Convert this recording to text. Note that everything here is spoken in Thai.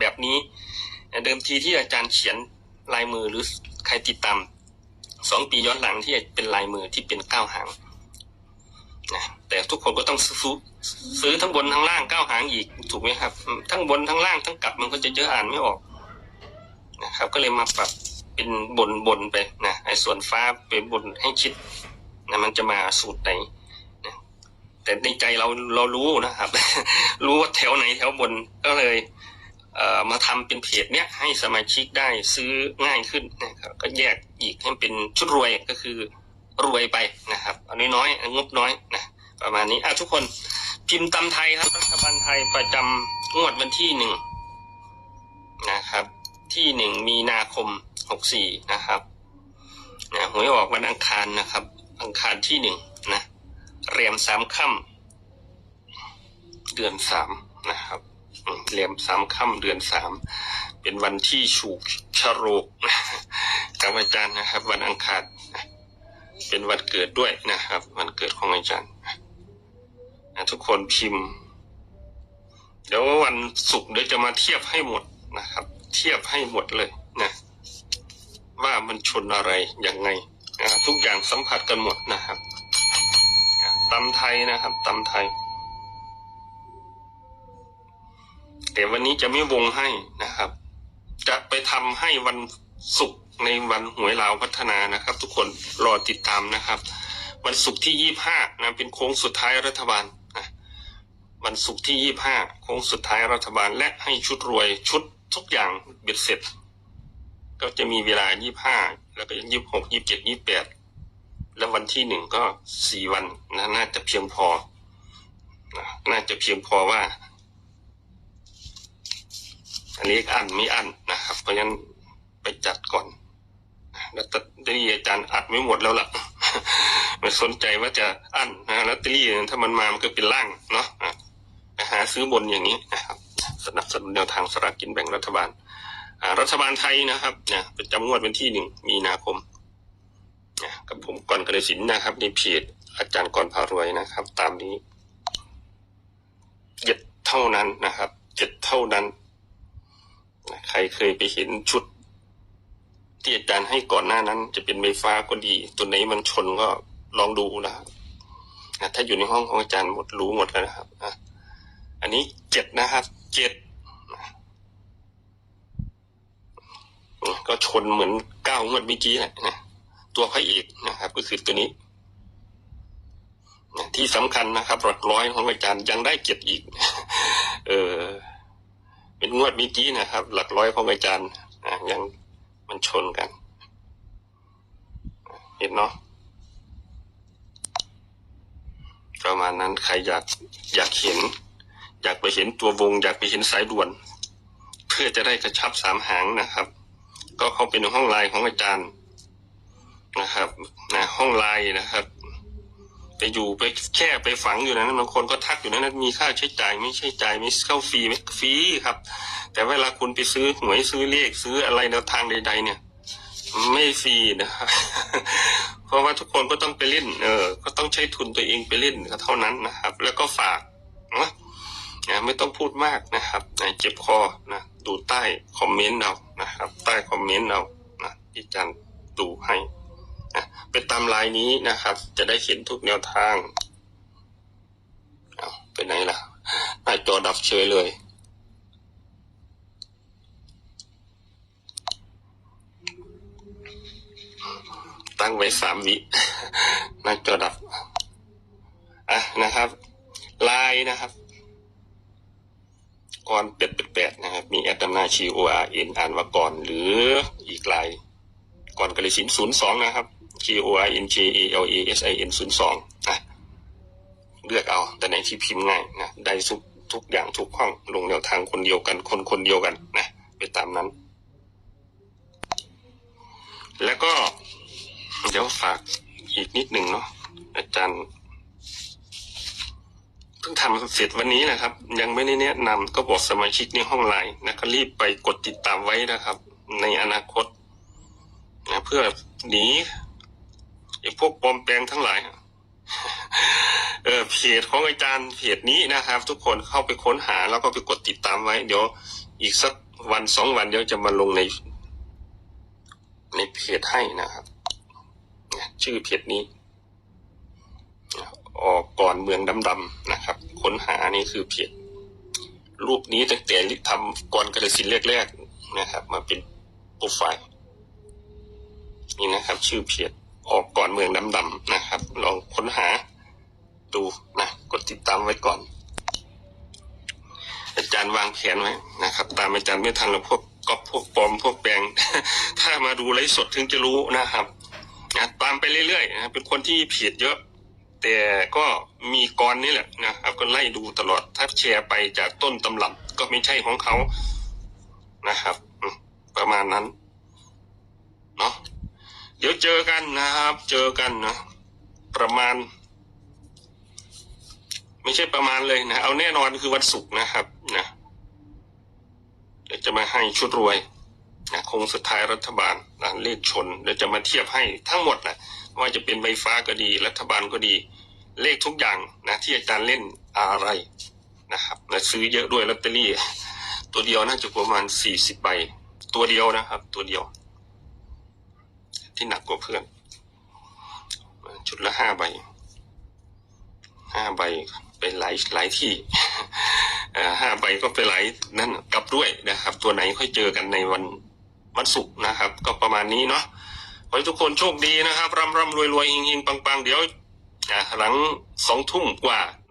แบบนี้ เดิมทีที่อาจารย์เขียนลายมือหรือใครติดตามสองปีย้อนหลังที่เป็นลายมือที่เป็นเก้าหางนะแต่ทุกคนก็ต้องซื้อซื้อทั้งบนทั้งล่างเก้าหางอีกถูกไหมครับ ทั้งบนทั้งล่างทั้งกลับมันก็จะเยอะอ่านไม่ออกนะครับ ก็เลยมาปรับเป็นบนบนไปนะไอ้ส่วนฟ้าเป็นบนให้คิดนะมันจะมาสูตรไหนนะแต่ในใจเราเรารู้นะครับ รู้ว่าแถวไหนแถวบนก็เลย มาทำเป็นเพจเนี้ยให้สมาชิกได้ซื้อง่ายขึ้นนะครับก็แยกอีกให้เป็นชุดรวยก็คือรวยไปนะครับอาน้อยๆงบน้อยนะประมาณนี้อะทุกคนพิมพ์ตำไทยครับรัฐบาลไทยประจำงวดวันที่หนึ่งนะครับ ที่หนึ่งมีนาคมหกสี่นะครับนะหวยออกวันอังคารนะครับ อังคารที่หนึ่งนะเรียมสามค่ำเดือนสามนะครับ เหลี่ยมสามค่ำเดือนสามเป็นวันที่ฉูกชะโรกกับอาจารย์นะครับ วันอังคารเป็นวันเกิดด้วยนะครับ วันเกิดของอาจารย์ทุกคนพิมพ์ เดี๋ยววันศุกร์เดี๋ยวจะมาเทียบให้หมดนะครับ เทียบให้หมดเลยนะว่ามันชนอะไรยังไงทุกอย่างสัมผัสกันหมดนะครับตำไทยนะครับตำไทย แต่วันนี้จะไม่วงให้นะครับ จะไปทำให้วันศุกร์ในวันหวยลาวพัฒนานะครับ ทุกคนรอติดตามนะครับ วันศุกร์ที่ยี่ห้านะเป็นโค้งสุดท้ายรัฐบาลนะวันศุกร์ที่ยี่ห้าโค้งสุดท้ายรัฐบาล และให้ชุดรวยชุดทุกอย่างเบ็ดเสร็จ ก็จะมีเวลายี่ห้าแล้วก็ยี่หกยี่เจ็ดยี่แปดแล้ววันที่หนึ่งก็สี่วันนะน่าจะเพียงพอนะน่าจะเพียงพอว่า อันนี้อันไม่อันนะครับ เพราะฉะนั้นไปจัดก่อนแล้วตอรี่อาจารย์อัดไม่หมดแล้วล่ะไม่สนใจว่าจะอันนะลอตเตอรี่ถ้ามันมามันก็เป็นล่างเนาะหาซื้อบนอย่างนี้นะครับ สนับสนุนแนวทางสลากกินแบ่งรัฐบาลรัฐบาลไทยนะครับเนะประจำงวดวันที่หนึ่งมีนาคมนะกับผมก่อนกระสินนะครับในเพจอาจารย์ก่อนพารวยนะครับ ตามนี้เจ็ดเท่านั้นนะครับเจ็ดเท่านั้น ใครเคยไปเห็นชุด ที่อาจารย์ให้ก่อนหน้านั้น จะเป็นไฟฟ้าก็ดี ตัวไหนมันชนก็ลองดูนะครับถ้าอยู่ในห้องของอาจารย์หมดรู้หมดแล้วนะครับอันนี้เจ็ดนะครับเจ็ดก็ชนเหมือนเก้างวดเมื่อกี้แหละนะตัวพระเอกนะครับ ก็คือตัวนี้ที่สำคัญนะครับหลักร้อยของอาจารย์ยังได้เจ็ดอีก เป็นงวดเมื่อกี้นะครับ หลักร้อยของอาจารย์อะยังมันชนกัน เห็นเนาะประมาณนั้นใครอยากอยากเห็น อยากไปเห็นตัววง อยากไปเห็นสายด่วน เพื่อจะได้กระชับสามหางนะครับ ก็เข้าไปในห้องไลน์ของอาจารย์นะครับนะห้องไลน์นะครับ ไปอยู่ไปแค่ไปฝังอยู่นั้นบางคนก็ทักอยู่นั้นมีค่าใช้จ่ายไม่ใช่จ่ายไม่เข้าฟรีไหมฟรีครับ แต่เวลาคุณไปซื้อหวยซื้อเลขซื้ออะไรแนวทางใด ๆ เนี่ย ไม่ฟรีนะครับเพราะว่าทุกคนก็ต้องไปเล่น เออ ก็ต้องใช้ทุนตัวเองไปเล่นเท่านั้นนะครับ แล้วก็ฝากนะไม่ต้องพูดมากนะครับเจ็บคอนะดูใต้คอมเมนต์เรานะครับ ใต้คอมเมนต์เรานะที่จารย์ดูให้ นะไปตามลน์นี้นะครับ จะได้เห็นทุกแนวทางเอาไปไหนล่ะหน้าจอดับเฉยเลย ตั้งไว้สามวิหน้าจอดับอะนะครับลน์นะครับก่อนเป็ดเป็ดเป็ดนะครับ มีแอดดำนาชีโออาร์เอ็นอ่านว่าก่อนหรืออีกลน์ก่อนกระสินศูนย์สองนะครับ G O I N J A L A S I N ศูนย์สองนะเลือกเอา แต่ไหนที่พิมพ์ง่ายนะ ได้ทุกทุกอย่างทุกห้องลงแนวทางคนเดียวกัน คนคนเดียวกันนะไปตามนั้น แล้วก็ เดี๋ยวฝากอีกนิดหนึ่งเนาะอาจารย์เพิ่งทำเสร็จวันนี้นะครับ ยังไม่ได้แนะนำก็บอกสมาชิกในห้องไลน์นะก็รีบไปกดติดตามไว้นะครับ ในอนาคตนะเพื่อหนี พวกปลอมแปลงทั้งหลายเออเพจของอาจารย์เพจนี้นะครับ ทุกคนเข้าไปค้นหาแล้วก็ไปกดติดตามไว้ เดี๋ยวอีกสักวันสองวันเดี๋ยวจะมาลงใน ในเพจให้นะครับชื่อเพจนี้ออกก่อนเมืองดำๆนะครับ ค้นหานี่คือเพจรูปนี้ตั้งแต่ทำก่อนกระสินแรกๆนะครับ มาเป็นโปรไฟล์นี่นะครับ ชื่อเพจ ออกก่อนเมืองดำๆนะครับ ลองค้นหาดูนะกดติดตามไว้ก่อน อาจารย์วางแผนไว้นะครับ ตามอาจารย์ไม่ทันแล้วพวกก๊อปพวกปลอมพวกแปลง ถ้ามาดูไลฟ์สดถึงจะรู้นะครับนะตามไปเรื่อยๆนะเป็นคนที่เพจเยอะ แต่ก็มีกรนี่แหละนะครับก็ไล่ดูตลอดถ้าแชร์ไปจากต้นตำรับก็ไม่ใช่ของเขานะครับ ประมาณนั้น เนาะ เดี๋ยวเจอกันนะครับ เจอกันนะ ประมาณ ไม่ใช่ประมาณเลยนะ เอาแน่นอนคือวันศุกร์นะครับนะเดี๋ยวจะมาให้ชุดรวยนะคงสุดท้ายรัฐบาลนะเลขชนเดี๋ยวจะมาเทียบให้ทั้งหมดนะว่าจะเป็นไฟฟ้าก็ดี รัฐบาลก็ดี เลขทุกอย่างนะที่อาจารย์เล่นอะไรนะครับและซื้อเยอะด้วยลอตเตอรี่ ตัวเดียวน่าจะประมาณสี่สิบใบ ตัวเดียวนะครับ ตัวเดียว ที่หนักกว่าเพื่อน ชุดละห้าใบห้าใบไปหลายหลายที่ห้าใบก็ไปหลายนั่นกลับด้วยนะครับ ตัวไหนค่อยเจอกันในวันวันศุกร์นะครับ ก็ประมาณนี้เนาะขอให้ทุกคนโชคดีนะครับร่ำร่ำรวยรวยเฮงเฮงปังปังเดี๋ยวหลังสองทุ่มกว่า